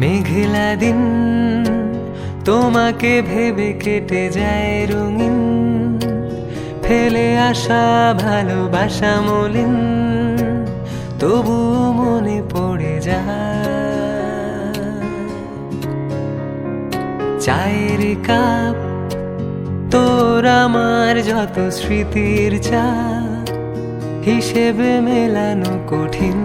মেঘলা দিন, তোমাকে ভেবে কেটে যায় রঙিন, ফেলে আসা ভালোবাসা মলিন, তবু মনে পড়ে যায়। চায়ের কাপ, তোর আমার যত স্মৃতির চা হিসেবে মেলানো কঠিন।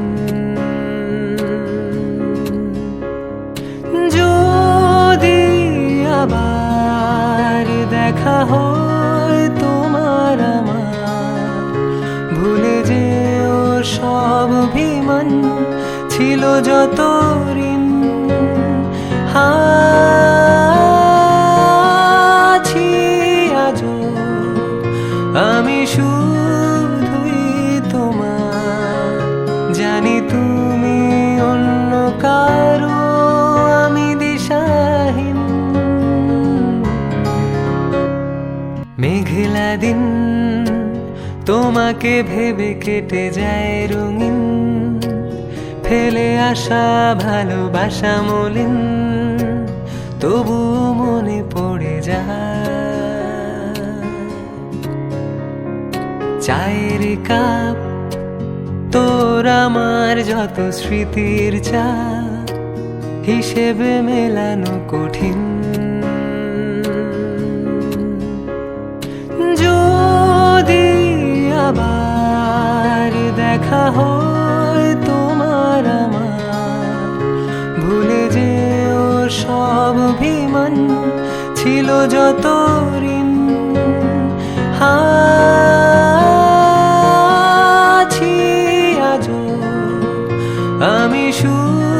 অভিমান ছিল যত ঋণ আছি আজও আমি শুধুই তোমার। জানি তুমি অন্য কারও, আমি দিশাহীন। মেঘলা দিন তোমাকে ভেবে কেটে যায় রঙিন, ফেলে আসা ভালোবাসা মলিন, তবু মনে পড়ে যায়। চায়ের কাপ, তোর আমার যত স্মৃতির চা হিসেবে মেলানো কঠিন। ছিল যত ঋণ। আছি আজ আমি শুধুই